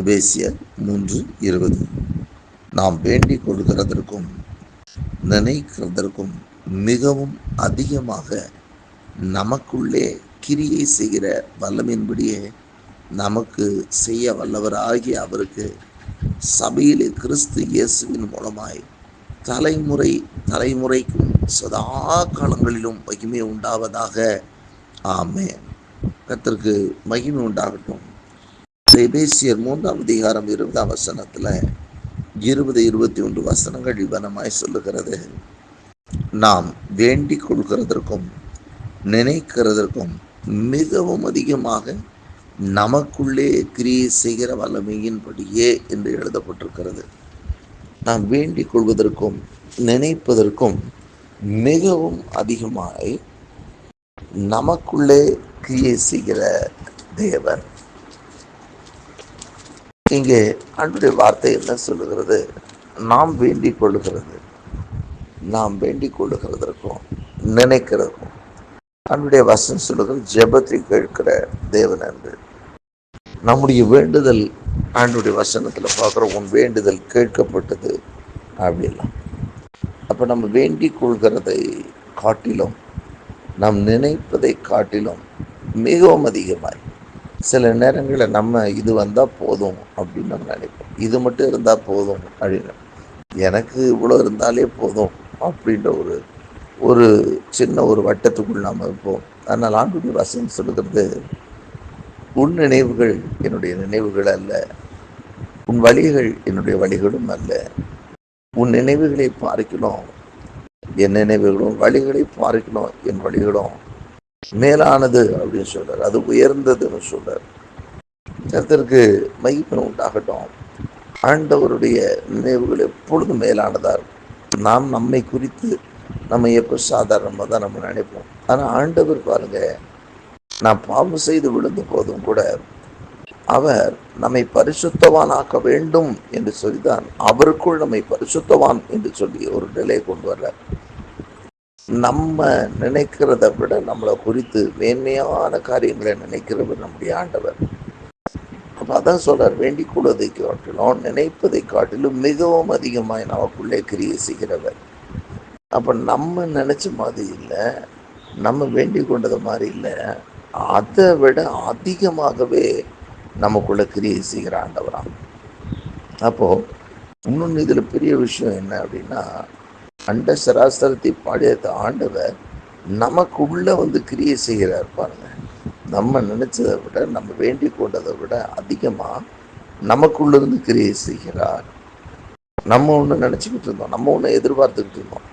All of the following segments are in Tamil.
எபேசியர் மூன்று இருபது. நாம் வேண்டிக் கொள்கிறதற்கும் நினைக்கிறதற்கும் மிகவும் அதிகமாக நமக்குள்ளே கிரியை செய்கிற வல்லமின்படியே நமக்கு செய்ய வல்லவராகிய அவருக்கு சபையிலே கிறிஸ்து இயேசுவின் மூலமாய் தலைமுறை தலைமுறைக்கும் சதா காலங்களிலும் மகிமை உண்டாவதாக. ஆமே கத்திற்கு மகிமை உண்டாகட்டும். எபேசியர் மூன்றாம் அதிகாரம் இருபதாம் வசனத்தில் இருபது இருபத்தி ஒன்று வசனங்கள் இவனமாய் சொல்லுகிறது. நாம் வேண்டிக் கொள்கிறதற்கும் நினைக்கிறதற்கும் மிகவும் அதிகமாக நமக்குள்ளே கிரியை செய்கிற வல்லமையின்படியே என்று எழுதப்பட்டிருக்கிறது. நாம் வேண்டிக் கொள்வதற்கும் நினைப்பதற்கும் மிகவும் அதிகமாய் நமக்குள்ளே கிரியை செய்கிற தேவன். இங்கே அன்றைய வார்த்தை என்ன சொல்லுகிறது? நாம் வேண்டிக் கொள்ளுகிறது. நாம் வேண்டிக் கொள்ளுகிறதற்கும் நினைக்கிறதுக்கும் அன்றைய வசனம் சொல்லுகிற ஜெபத்தை கேட்கிற தேவன் அன்று. நம்முடைய வேண்டுதல் ஆண்டுடைய வசனத்தில் பார்க்குறோம் உன் வேண்டுதல் கேட்கப்பட்டது. அப்படிலாம். அப்போ நம்ம வேண்டிக் கொள்கிறதை காட்டிலும் நாம் நினைப்பதை காட்டிலும் மிகவும் அதிகமாய் சில நேரங்களில் நம்ம இது வந்தால் போதும் அப்படின்னு நம்ம நினைப்போம். இது மட்டும் இருந்தால் போதும் அப்படின்னு. எனக்கு இவ்வளோ இருந்தாலே போதும் அப்படின்ற ஒரு ஒரு சின்ன ஒரு வட்டத்துக்குள் நாம் இருப்போம். அதனால் ஆண்டுடைய வசனம் சொல்லுகிறது உன் நினைவுகள் என்னுடைய நினைவுகள் அல்ல. உன் வழிகள் என்னுடைய வழிகளும் அல்ல. உன் நினைவுகளை பார்க்கணும் என் நினைவுகளும் வழிகளை பார்க்கணும் என் வழிகளும் மேலானது அப்படின்னு சொல்றார். அது உயர்ந்ததுன்னு சொல்றார். கருத்திற்கு மகிமை உண்டாகட்டும். ஆண்டவருடைய நினைவுகள் எப்பொழுதும் மேலானதாக இருக்கும். நாம் நம்மை குறித்து நம்ம எப்போ சாதாரணமாக தான் நம்ம நினைப்போம். ஆனால் ஆண்டவர் பாருங்க நான் பாவம் செய்து விழுந்த போதும் கூட அவர் நம்மை பரிசுத்தவான் ஆக்க வேண்டும் என்று சொல்லிதான் அவருக்குள் நம்மை பரிசுத்தவான் என்று சொல்லி ஒரு நிலையை கொண்டு வர்றார். நம்ம நினைக்கிறத விட நம்மளை குறித்து மேன்மையான காரியங்களை நினைக்கிறவர் நம்முடைய ஆண்டவர். அப்போ அதான் சொல்றார் வேண்டிக் கொள்வதை காட்டிலும் நினைப்பதை காட்டிலும் மிகவும் அதிகமாய் நமக்குள்ளே கிரியை செய்கிறவர். அப்போ நம்ம நினைச்ச மாதிரி இல்லை நம்ம வேண்டிக் கொண்டது மாதிரி இல்லை அதை விட அதிகமாகவே நமக்குள்ள கிரியை செய்கிற ஆண்டவராம். அப்போ இன்னொன்று இதில் பெரிய விஷயம் என்ன அப்படின்னா அண்ட சராசரத்தை பாடியத ஆண்டவர் நமக்குள்ளே வந்து கிரியை செய்கிறார் பாருங்க. நம்ம நினைச்சதை விட நம்ம வேண்டி கொண்டதை விட அதிகமாக நமக்குள்ள இருந்து கிரியை செய்கிறார். நம்ம ஒன்று நினச்சிக்கிட்டு இருந்தோம். நம்ம ஒன்று எதிர்பார்த்துக்கிட்டு இருந்தோம்.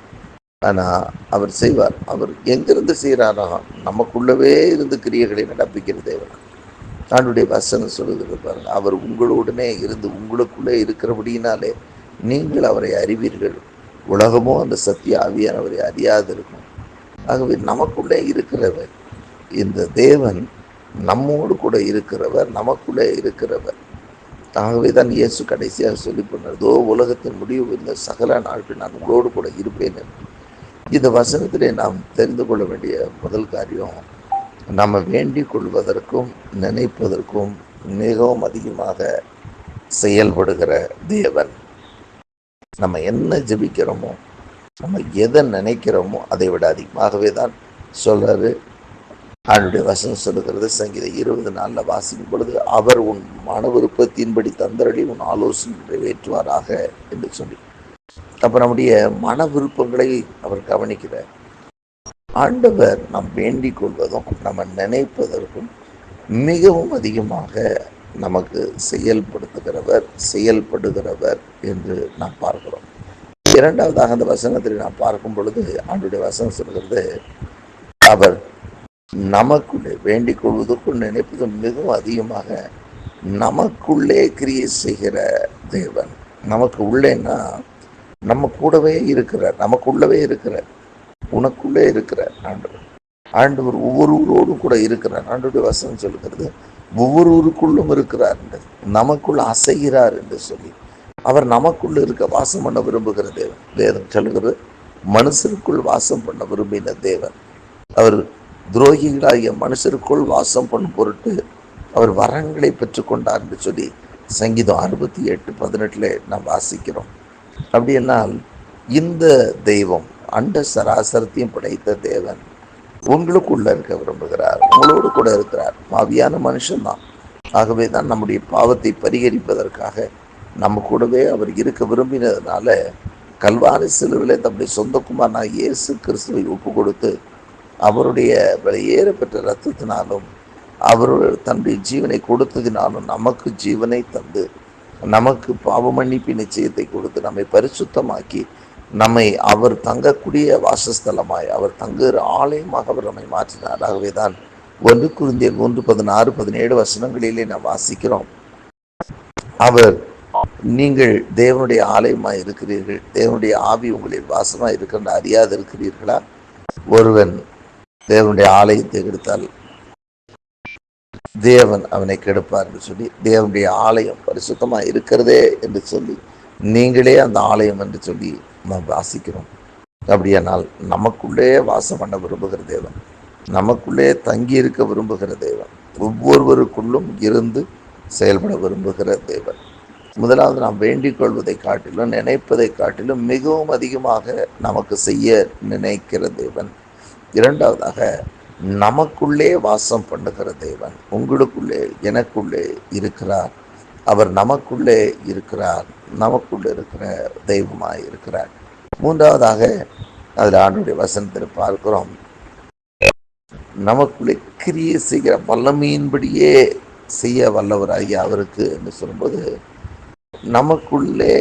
ஆனால் அவர் செய்வார். அவர் எங்கிருந்து செய்கிறாரோ நமக்குள்ளவே இருந்து கிரியைகளை நடப்பிக்கிற தேவன். ஆண்டுடைய வசனம் சொல்லுகிறது பாருங்க. அவர் உங்களுடனே இருந்து உங்களுக்குள்ளே இருக்கிறபடியினாலே நீங்கள் அவரை அறிவீர்கள். உலகமோ அந்த சத்திய ஆவியானவரை அறியாது இருக்கும் ஆகவே நமக்குள்ளே இருக்கிறவர் இந்த தேவன் நம்மோடு கூட இருக்கிறவர் நமக்குள்ளே இருக்கிறவர். ஆகவே தான் இயேசு கடைசியாக சொல்லி பண்ணதோ உலகத்தின் முடிவு இந்த சகல நாட்கள் நான் உங்களோடு கூட இருப்பேன் என்று. இந்த வசனத்திலே நாம் தெரிந்து கொள்ள வேண்டிய முதல் காரியம் நம்ம வேண்டிக் கொள்வதற்கும் நினைப்பதற்கும் மிகவும் அதிகமாக செயல்படுகிற தேவன். நம்ம என்ன ஜெபிக்கிறோமோ நம்ம எதை நினைக்கிறோமோ அதை விட அதிகமாகவே தான் சொல்றாரு அவனுடைய வசனம் சொல்லுகிறது சங்கீத இருபது நாளில் வாசிக்கும் பொழுது அவர் உன் மன விருப்பத்தின்படி தந்தரடி உன் ஆலோசனை நிறைவேற்றுவாராக என்று சொல்லி. அப்போ நம்முடைய மன விருப்பங்களை அவர் கவனிக்கிறார். ஆண்டவர் நாம் வேண்டிக் கொள்வதும் நம்ம நினைப்பதற்கும் மிகவும் அதிகமாக நமக்கு செயல்படுத்துகிறவர் செயல்படுகிறவர் என்று நாம் பார்க்கிறோம். இரண்டாவதாக அந்த வசனத்தில் நாம் பார்க்கும் பொழுது ஆண்டுடைய வசனம் சொல்கிறது அவர் நமக்குள்ளே வேண்டிக் கொள்வதற்கும் நினைப்பதும் மிகவும் அதிகமாக நமக்குள்ளே கிரியை செய்கிற தேவன். நமக்கு உள்ளேன்னா நம்ம கூடவே இருக்கிறார் நமக்குள்ளவே இருக்கிறார் உனக்குள்ளே இருக்கிறார் ஆண்டவர். ஆண்டவர் ஒவ்வொருவரோடும் கூட இருக்கிறார். ஆண்டுடைய வசனம் சொல்கிறது ஒவ்வொருவருக்குள்ளும் இருக்கிறார் என்று நமக்குள் அசைகிறார் என்று சொல்லி அவர் நமக்குள் இருக்க வாசம் பண்ண விரும்புகிற தேவன். வேதம் சொல்லுகிறது மனுஷருக்குள் வாசம் பண்ண விரும்பின தேவன். அவர் துரோகிகளாகிய மனுஷருக்குள் வாசம் பண்ணும் பொருட்டு அவர் வரங்களை பெற்றுக்கொண்டார் என்று சொல்லி சங்கீதம் அறுபத்தி எட்டு பதினெட்டில் நாம் வாசிக்கிறோம். அப்படி என்னால் இந்த தெய்வம் அண்ட சராசரத்தையும் படைத்த தேவன். உங்களுக்குள்ள இருக்க விரும்புகிறார். உங்களோடு கூட இருக்கிறார். பாவியான மனுஷன்தான். ஆகவே தான் நம்முடைய பாவத்தை பரிகரிப்பதற்காக நம்ம கூடவே அவர் இருக்க விரும்பினதுனால கல்வாரி சிலுவிலே தம்முடைய சொந்த இயேசு கிறிஸ்துவை ஒப்பு கொடுத்து அவருடைய வெளியேற பெற்ற ரத்தத்தினாலும் அவர் தன்னுடைய ஜீவனை கொடுத்ததினாலும் நமக்கு ஜீவனை தந்து நமக்கு பாவ மன்னிப்பு நிச்சயத்தை கொடுத்து நம்மை பரிசுத்தமாக்கி நம்மை அவர் தங்கக்கூடிய வாசஸ்தலமாய் அவர் தங்குகிற ஆலயமாக அவர் நம்மை மாற்றினார். ஆகவே தான் ஒன்று குருந்திய ஒன்று பதினாறு பதினேழு வசனங்களிலே நாம் வாசிக்கிறோம். அவர் நீங்கள் தேவனுடைய ஆலயமாக இருக்கிறீர்கள். தேவனுடைய ஆவி உங்களில் வாசமாக இருக்கின்ற அறியாது இருக்கிறீர்களா ஒருவன் தேவனுடைய ஆலயத்தை எடுத்தால் தேவன் அவனை கெடுப்பார் என்று சொல்லி தேவனுடைய ஆலயம் பரிசுத்தமாக இருக்கிறதே என்று சொல்லி நீங்களே அந்த ஆலயம் என்று சொல்லி நாம் வாசிக்கிறோம். அப்படியானால் நமக்குள்ளே வாசம் பண்ண விரும்புகிற தேவன். நமக்குள்ளே தங்கி இருக்க விரும்புகிற தேவன். ஒவ்வொருவருக்குள்ளும் இருந்து செயல்பட விரும்புகிற தேவன். முதலாவது நாம் வேண்டிக் கொள்வதை காட்டிலும் நினைப்பதை காட்டிலும் மிகவும் அதிகமாக நமக்கு செய்ய நினைக்கிற தேவன். இரண்டாவதாக நமக்குள்ளே வாசம் பண்ணுகிற தேவன் உங்களுக்குள்ளே எனக்குள்ளே இருக்கிறார். அவர் நமக்குள்ளே இருக்கிறார். நமக்குள்ளே இருக்கிற தெய்வமாக இருக்கிறார். மூன்றாவதாக அதில் ஆண்டுடைய வசனத்தில் பார்க்கிறோம். நமக்குள்ளே கிரியை செய்கிற வல்லமையின்படியே செய்ய வல்லவராகி அவருக்கு என்று சொல்லும்போது நமக்குள்ளே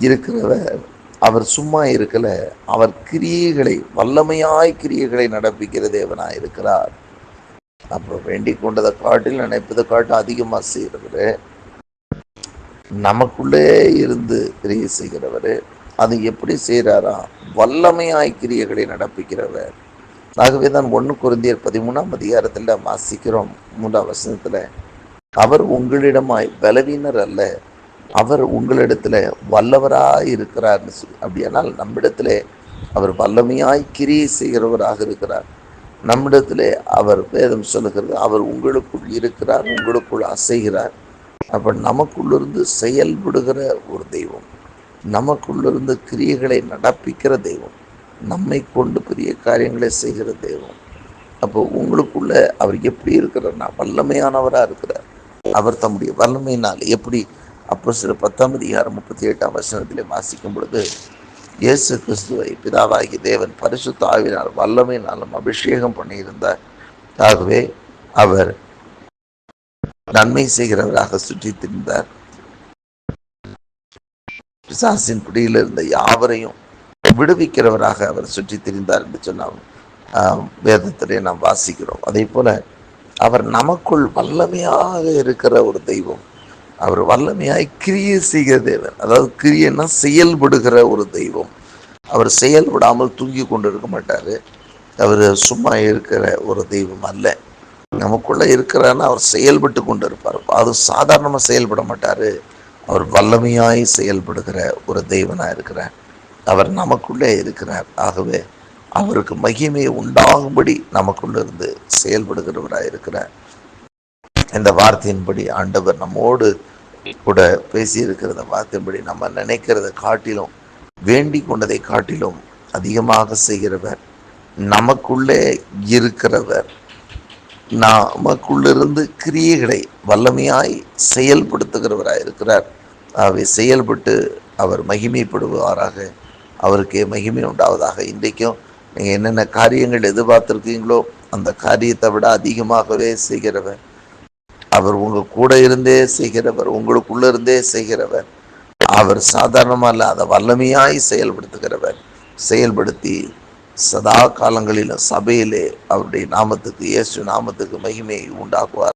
இருக்கிறவர் அவர் சும்மா இருக்கல அவர் கிரியைகளை வல்லமையாய் கிரியைகளை நடப்பிக்கிற தேவனாக இருக்கிறார் அப்புறம் வேண்டிக் கொண்டதை காட்டில் நினைப்பதை காட்டும் அதிகமாக செய்கிறவர். நமக்குள்ளே இருந்து கிரியை செய்கிறவர். அது எப்படி செய்கிறாரா வல்லமையாய் கிரியைகளை நடப்பிக்கிறவர். ஆகவே தான் ஒன்று குருந்தியர் பதிமூணாம் அதிகாரத்தில் வாசிக்கிறோம் மூன்றாம் வசனத்தில். அவர் உங்களிடமாய் பலவீனர் அல்ல. அவர் உங்களிடத்துல வல்லவராய் இருக்கிறார்னு சொல்லி அப்படியானால் நம்மிடத்திலே அவர் வல்லமையாய் கிரியை செய்கிறவராக இருக்கிறார். நம்மிடத்திலே அவர் வேதம் சொல்லுகிறது. அவர் உங்களுக்குள் இருக்கிறார் உங்களுக்குள் அசைகிறார். அப்போ நமக்குள்ளிருந்து செயல்படுகிற ஒரு தெய்வம் நமக்குள்ளிருந்து கிரியைகளை நடப்பிக்கிற தெய்வம் நம்மை கொண்டு பெரிய காரியங்களை செய்கிற தெய்வம். அப்போ உங்களுக்குள்ள அவர் எப்படி இருக்கிறார்னா வல்லமையானவராக இருக்கிறார். அவர் தம்முடைய வல்லமையினால் எப்படி அப்போ சில பத்தாம் அதிகாரம் முப்பத்தி எட்டாம் வசனத்திலே வாசிக்கும் பொழுது இயேசு கிறிஸ்துவை பிதாவாகி தேவன் பரிசுத்த ஆவினால் வல்லமையினாலும் அபிஷேகம் பண்ணியிருந்தார். ஆகவே அவர் நன்மை செய்கிறவராக சுற்றி திரிந்தார் பிசாசின் பிடியில் இருந்த யாவரையும் விடுவிக்கிறவராக அவர் சுற்றி திரிந்தார் என்று சொன்னால் வேதத்திலே நாம் வாசிக்கிறோம். அதே போல அவர் நமக்குள் வல்லமையாக இருக்கிற ஒரு தெய்வம் அவர் வல்லமையாய் கிரியை செய்கிற தேவன். அதாவது கிரியைன்னா செயல்படுகிற ஒரு தெய்வம். அவர் செயல்படாமல் தூங்கி கொண்டு இருக்க மாட்டார். அவர் சும்மா இருக்கிற ஒரு தெய்வம் அல்ல. நமக்குள்ளே இருக்கிறாருன்னா அவர் செயல்பட்டு கொண்டு இருப்பார் அது சாதாரணமாக செயல்பட மாட்டார். அவர் வல்லமையாய் செயல்படுகிற ஒரு தெய்வனாக இருக்கிறார். அவர் நமக்குள்ளே இருக்கிறார். ஆகவே அவருக்கு மகிமை உண்டாகும்படி நமக்குள்ளிருந்து செயல்படுகிறவராக இருக்கிறார். இந்த வார்த்தையின்படி ஆண்டவர் நம்மோடு கூட பேசியிருக்கிறத வார்த்தையின்படி நம்ம நினைக்கிறத காட்டிலும் வேண்டி கொண்டதை காட்டிலும் அதிகமாக செய்கிறவர் நமக்குள்ளே இருக்கிறவர் நமக்குள்ளிருந்து கிரியைகளை வல்லமையாய் செயல்படுத்துகிறவராக இருக்கிறார். அவை செயல்பட்டு அவர் மகிமைப்படுவாராக. அவருக்கே மகிமை உண்டாவதாக இன்றைக்கும் நீங்கள் என்னென்ன காரியங்கள் எதிர்பார்த்துருக்கீங்களோ அந்த காரியத்தை விட அதிகமாகவே செய்கிறவர். அவர் உங்க கூட இருந்தே செய்கிறவர் உங்களுக்குள்ள இருந்தே செய்கிறவர். அவர் சாதாரணமாக இல்லை அதை வல்லமையாய் செயல்படுத்துகிறவர். செயல்படுத்தி சதா காலங்களிலும் சபையிலே அவருடைய நாமத்துக்கு இயேசு நாமத்துக்கு மகிமையை உண்டாக்குவார்.